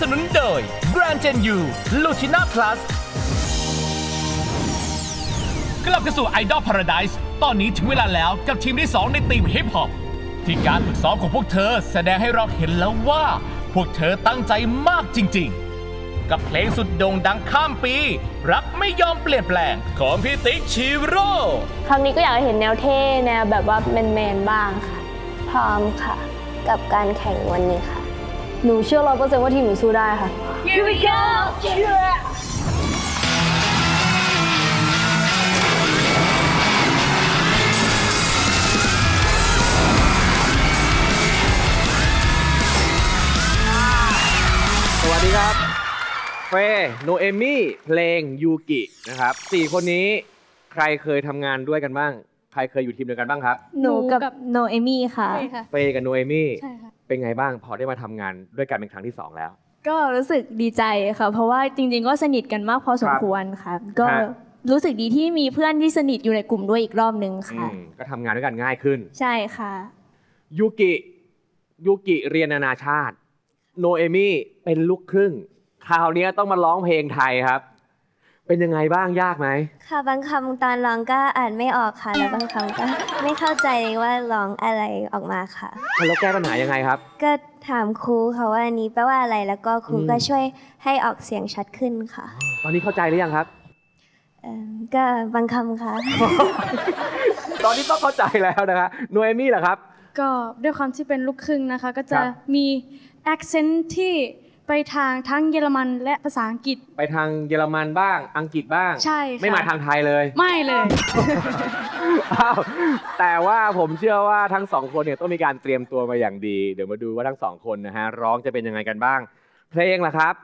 สนุนโดย Grand Gen U Lutina Plus กลับเข้าสู่ Idol Paradise ตอนนี้ถึงเวลาแล้วกับทีมที่ 2 ในทีมฮิปฮอปที่การฝึกซ้อมของพวกเธอแสดงให้เราเห็นแล้วว่า พวกเธอตั้งใจมากจริง ๆ กับเพลงสุดโด่งดังข้ามปี รักไม่ยอมเปลี่ยนแปลงของพี่ติ๊กชิโร่ครั้งนี้ก็อยากเห็นแนวเท่แนวแบบว่าแมนๆบ้างค่ะ พร้อมค่ะ กับการแข่งวันนี้ค่ะ หนูเชื่อร้อยเปอร์เซ็นต์ว่าทีมหนูสู้ได้ค่ะ Here we go สวัสดีครับ เฟย์โนเอมี่ เพลงยูกินะครับสี่คนนี้ใครเคยทำงานด้วยกันบ้าง ใครเคยอยู่ทีมเดียวกันบ้างครับ หนูกับโนเอมี่ค่ะเฟย์กับโนเอมี่ ใช่ค่ะ เป็นไงบ้างพอได้มาทำงานด้วยกันเป็นครั้งที่สองแล้ว ก็รู้สึกดีใจค่ะ เพราะว่าจริง ๆ ก็สนิทกันมากพอสมควรค่ะ ก็ฮะ รู้สึกดีที่มีเพื่อนที่สนิทอยู่ในกลุ่มด้วยอีกรอบนึงอืค่ะ มก็ทำงานด้วยกันง่ายขึ้น ใช่ค่ะ ยูกิยูกิเรียนนานาชาติ โนเอมี่เป็นลูกครึ่ง คราวนี้ต้องมาร้องเพลงไทยครับ เป็นยังไงบ้างยากไหมค่ะบางคำตอนร้องก็อ่านไม่ออกค่ะ แล้วบางคำก็ไม่เข้าใจว่าร้องอะไรออกมาค่ะ แล้วแก้ปัญหายังไงครับ ก็ถามครูค่ะว่าอันนี้แปลว่าอะไรแล้วก็ครูอืม ก็ช่วยให้ออกเสียงชัดขึ้นค่ะตอนนี้เข้าใจหรือยังครับ เอิ่มก็บางคำค่ะ ตอนนี้ต้องเข้าใจแล้วนะคะโนเอมี่เหรอครับ ก็ด้วยความที่เป็นลูกครึ่งนะคะ ก็จะครับ มี accent ที่ ไปทางทั้งเยอรมันและภาษาอังกฤษ ไปทางเยอรมันบ้าง อังกฤษบ้าง ใช่ค่ะ ไม่มาทางไทยเลย ไม่เลย อ้าวแต่ว่าผมเชื่อว่าทั้งสองคนเนี่ยต้องมีการเตรียมตัวมาอย่างดี เดี๋ยวมาดูว่าทั้งสองคนนะฮะร้องจะเป็นยังไงกันบ้าง เพลงล่ะครับ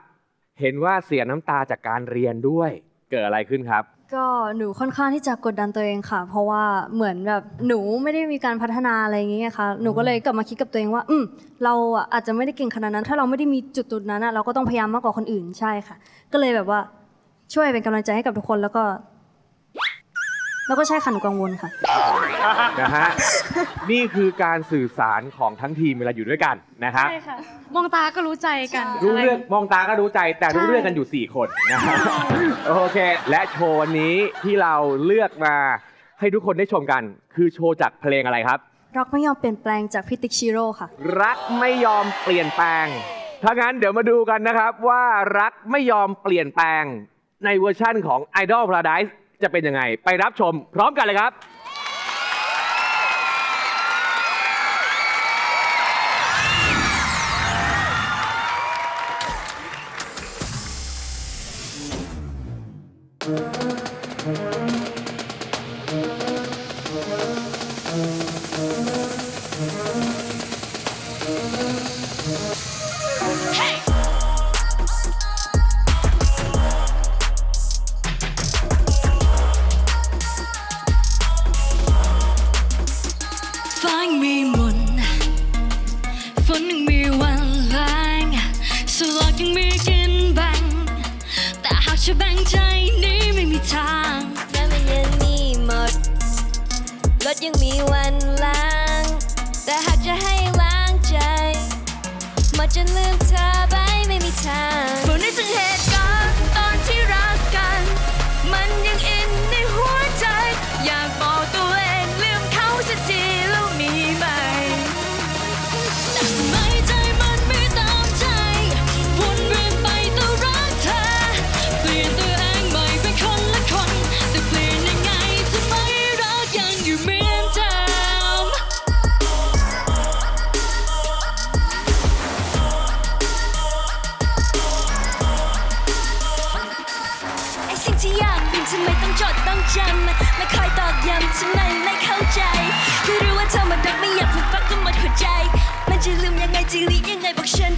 เห็นว่าเสียน้ำตาจากการเรียนด้วย เกิดอะไรขึ้นครับ ก็หนูค่อนข้างที่จะกดดันตัวเองค่ะ เพราะว่าเหมือนแบบหนูไม่ได้มีการพัฒนาอะไรอย่างเงี้ยค่ะหนูก็เลยกลับมาคิดกับตัวเองว่า อืมเราอะอาจจะไม่ได้เก่งขนาดนั้น ถ้าเราไม่ได้มีจุดจุดนั้นอะเราก็ต้องพยายามมากกว่าคนอื่นใช่ค่ะ ก็เลยแบบว่าช่วยเป็นกำลังใจให้กับทุกคนแล้วก็ แล้วก็ใช่ค่ะหนูกังวลค่ะ นะฮะ นี่คือการสื่อสารของทั้งทีมเวลาอยู่ด้วยกันนะครับ ใช่ค่ะ มองตาก็รู้ใจกันรู้เรื่องะไมองตาก็รู้ใจแต่รู้ใช่เรื่องกันอยู่ 4 คนนะฮะโอเค และโชว์วันนี้ที่เราเลือกมาให้ทุกคนได้ชมกัน คือโชว์จากเพลงอะไรครับ รักไม่ยอมเปลี่ยนแปลงจากพี่ติ๊กชิโร่ค่ะ รักไม่ยอมเปลี่ยนแปลง ถ้างั้นเดี๋ยวมาดูกันนะครับว่ารักไม่ยอมเปลี่ยนแปลงในเวอร์ชั่นของ Idol Paradise จะเป็นยังไง ไปรับชมพร้อมกันเลยครับฟ้ จะแบ่งใจนี้ไม่มีทางน้ำมันยังมีหมดรถยังมีวัน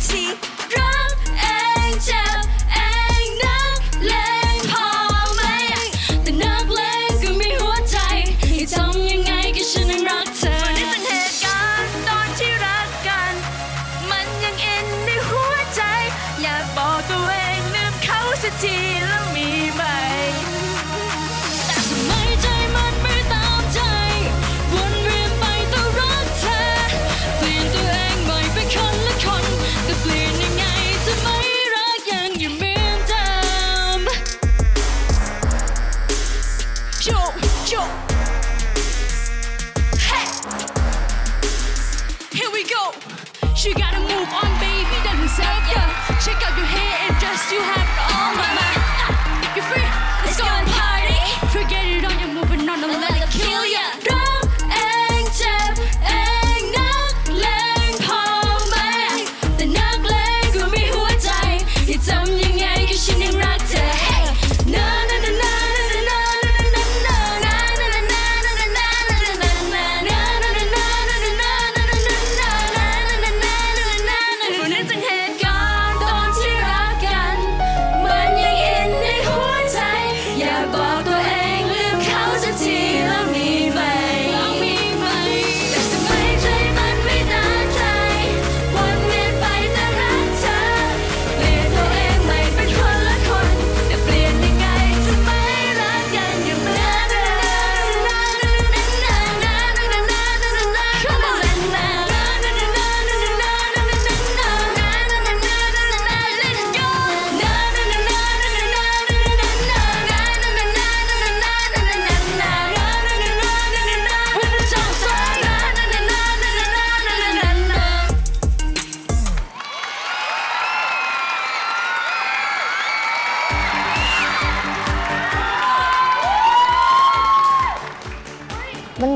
ทีรักเองเจ็บเองนักเลงพอไหมแต่นักเลงก็มีหัวใจให้ทำยังไงก็ฉันยังรักเธอฝันนี้เป็นเหตุการณ์ตอนที่รักกัน มันยังอินในหัวใจ อย่าบอกตัวเองลืมเขาสักทีแล้ว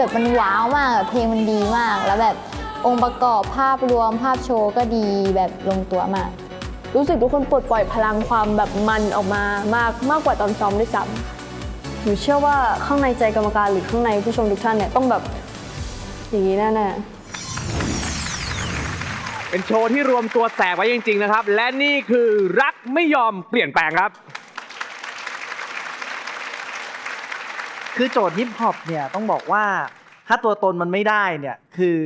แบบมันว้าวมากอะเพลงมันดีมาก แล้วแบบองค์ประกอบภาพรวมภาพโชว์ก็ดีแบบลงตัวมาก รู้สึกทุกคนปลดปล่อยพลังความแบบมันออกมามากมากกว่าตอนซ้อมด้วยซ้ำหนูเชื่อว่าข้างในใจกรรมการหรือข้างในผู้ชมทุกท่านเนี่ยต้องแบบอย่างนี้แน่ๆ เป็นโชว์ที่รวมตัวแสบไว้จริง ๆ นะครับ และนี่คือรักไม่ยอมเปลี่ยนแปลงครับ คือโจทย์ฮิปฮอปเนี่ยต้องบอกว่าถ้าตัวตนมันไม่ได้เนี่ยคือ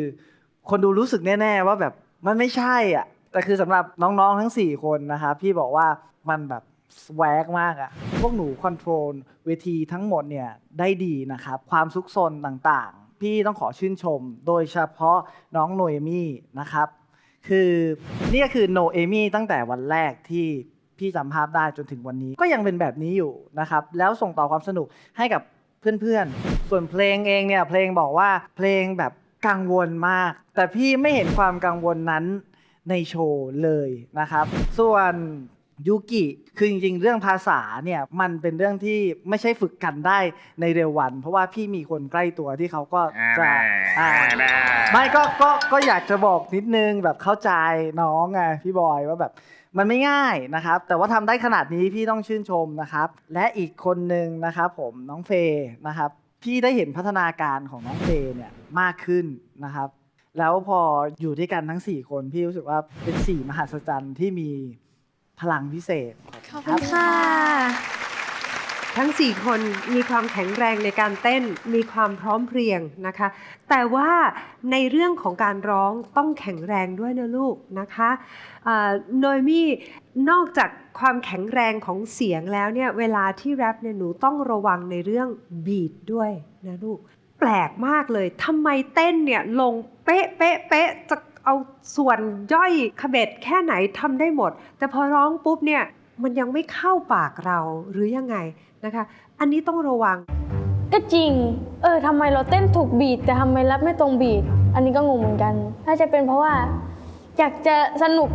คนดูรู้สึกแน่ ๆ ว่าแบบมันไม่ใช่อะแต่คือสำหรับน้องๆทั้ง 4 คนนะครับพี่บอกว่ามันแบบสวกมากอะพวกหนูคอนโทรลเวทีทั้งหมดเนี่ยได้ดีนะครับ ความซุกซนต่างๆ พี่ต้องขอชื่นชม โดยเฉพาะน้องโนเอมี่นะครับ คือนี่ก็คือโนเอมี่ตั้งแต่วันแรกที่พี่จำภาพได้จนถึงวันนี้ ก็ยังเป็นแบบนี้อยู่นะครับ แล้วส่งต่อความสนุกให้กับ เพื่อนๆ ส่วนเพลงเองเนี่ยเพลงบอกว่าเพลงแบบกังวลมาก แต่พี่ไม่เห็นความกังวลนั้นในโชว์เลยนะครับ ส่วนยูกิคือจริงๆ เรื่องภาษาเนี่ยมันเป็นเรื่องที่ไม่ใช่ฝึกกันได้ในเร็ววัน เพราะว่าพี่มีคนใกล้ตัวที่เขาก็จะอ่าไม่ก็ก็ก็อยากจะบอกนิดนึงแบบเข้าใจน้องไงพี่บอยว่าแบบ มันไม่ง่ายนะครับ แต่ว่าทำได้ขนาดนี้พี่ต้องชื่นชมนะครับ และอีกคนหนึ่งนะครับผมน้องเฟย์นะครับ พี่ได้เห็นพัฒนาการของน้องเฟย์เนี่ยมากขึ้นนะครับ แล้วพออยู่ด้วยกันทั้ง 4 คนพี่รู้สึกว่าเป็นสี่มหัศจรรย์ที่มีพลังพิเศษขอบคุณค่ะ ทั้ง 4 คนมีความแข็งแรงในการเต้นมีความพร้อมเพรียงนะคะ แต่ว่าในเรื่องของการร้องต้องแข็งแรงด้วยนะลูกนะคะโนยมี่นอกจากความแข็งแรงของเสียงแล้วเนี่ยเวลาที่แรปเนี่ยหนูต้องระวังในเรื่องบีทด้วยนะลูกแปลกมากเลยทำไมเต้นเนี่ยลงเป๊ะเป๊ะเป๊ะจะเอาส่วนย่อยขบเบ็ดแค่ไหนทำได้หมด แต่พอร้องปุ๊บเนี่ย มันยังไม่เข้าปากเราหรือยังไงนะคะ อันนี้ต้องระวัง ก็จริง เออทำไมเราเต้นถูกบีทแต่ทำไมรับไม่ตรงบีทอันนี้ก็งงเหมือนกัน น่าจะเป็นเพราะว่า อยากจะสนุก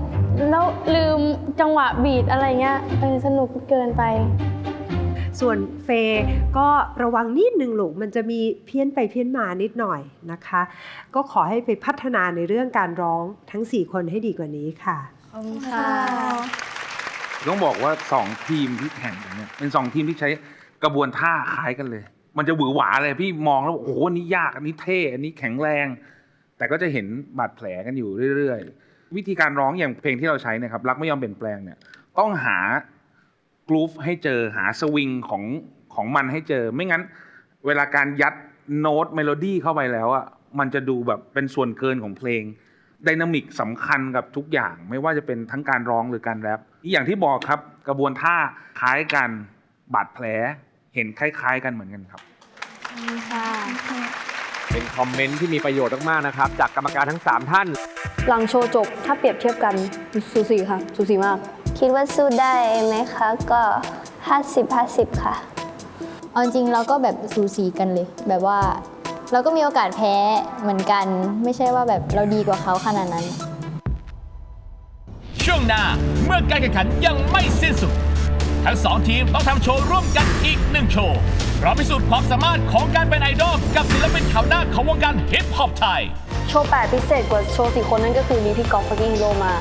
แล้วลืมจังหวะบีทอะไรเงี้ยเออสนุกเกินไปส่วนเฟย์ก็ระวังนิดนึงลูกมันจะมีเพี้ยนไปเพี้ยนมานิดหน่อยนะคะ ก็ขอให้ไปพัฒนาในเรื่องการร้องทั้ง 4 คนให้ดีกว่านี้ค่ะ ขอบคุณค่ะ ต้องบอกว่าสองทีมที่แข่งกันเนี่ยเป็นสองทีมที่ใช้กระบวนท่าคล้ายกันเลย มันจะหวือหวาเลยพี่มองแล้วบอกโอ้โหอันนี้ยากอันนี้เท่อันนี้แข็งแรง แต่ก็จะเห็นบาดแผลกันอยู่เรื่อยๆ วิธีการร้องอย่างเพลงที่เราใช้เนะครับรักไม่ยอมเปลี่ยนแปลงเนี่ยต้องหากรูฟให้เจอหาสวิงของของมันให้เจอ ไม่งั้น เวลาการยัดโน้ตเมโลดี้เข้าไปแล้วอะมันจะดูแบบเป็นส่วนเกินของเพลงไดนามิกสำคัญกับทุกอย่าง ไม่ว่าจะเป็นทั้งการร้องหรือการแรป อีกอย่างที่บอกครับกระบวนท่าคล้ายกันบาดแผลเห็นคล้าย ๆ กันเหมือนกันครับเป็นคอมเมนต์ที่มีประโยชน์มากๆนะครับ จากกรรมการทั้ง 3 ท่าน หลังโชว์จบถ้าเปรียบเทียบกันสูสีค่ะสูสีมาก คิดว่าสู้ได้ไหมคะ ก็ 50 50 ค่ะ เอาจริงเราก็แบบสูสีกันเลย แบบว่า เราก็มีโอกาสแพ้เหมือนกัน ไม่ใช่ว่าแบบเราดีกว่าเขาขนาดนั้น ช่วงหน้าเมื่อการแข่งขันยังไม่สิ้นสุด ทั้งสองทีมต้องทำโชว์ร่วมกันอีกหนึ่งโชว์เราพิสูจน์ความสามารถของการเป็นไอดอลกับศิลปินแถวหน้าของวงการฮิปฮอปไทย โชว์แปดพิเศษกว่าโชว์สี่คนนั่นก็คือมีพี่กอล์ฟฟักกิ้งฮีโร่มา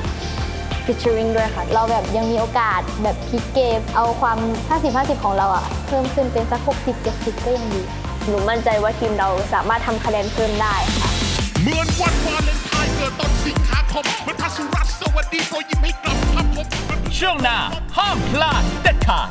ฟิชเชอริงด้วยค่ะ เราแบบยังมีโอกาสแบบพลิกเกมเอาความ 50-50 ของเราอะเพิ่มขึ้นเป็นสัก 60-70 ก็ยังดี หนูมั่นใจว่าทีมเราสามารถทำคะแนนเพิ่มได้ค่ะ เหมือนวันวาเลนไทน์เกิดต้นสิงหา คมเหมือนพระสุรัสสวัสดีโปรยิ้มให้กลับพับผม ช่วงหน้าห้ามพลาดเด็ดขาด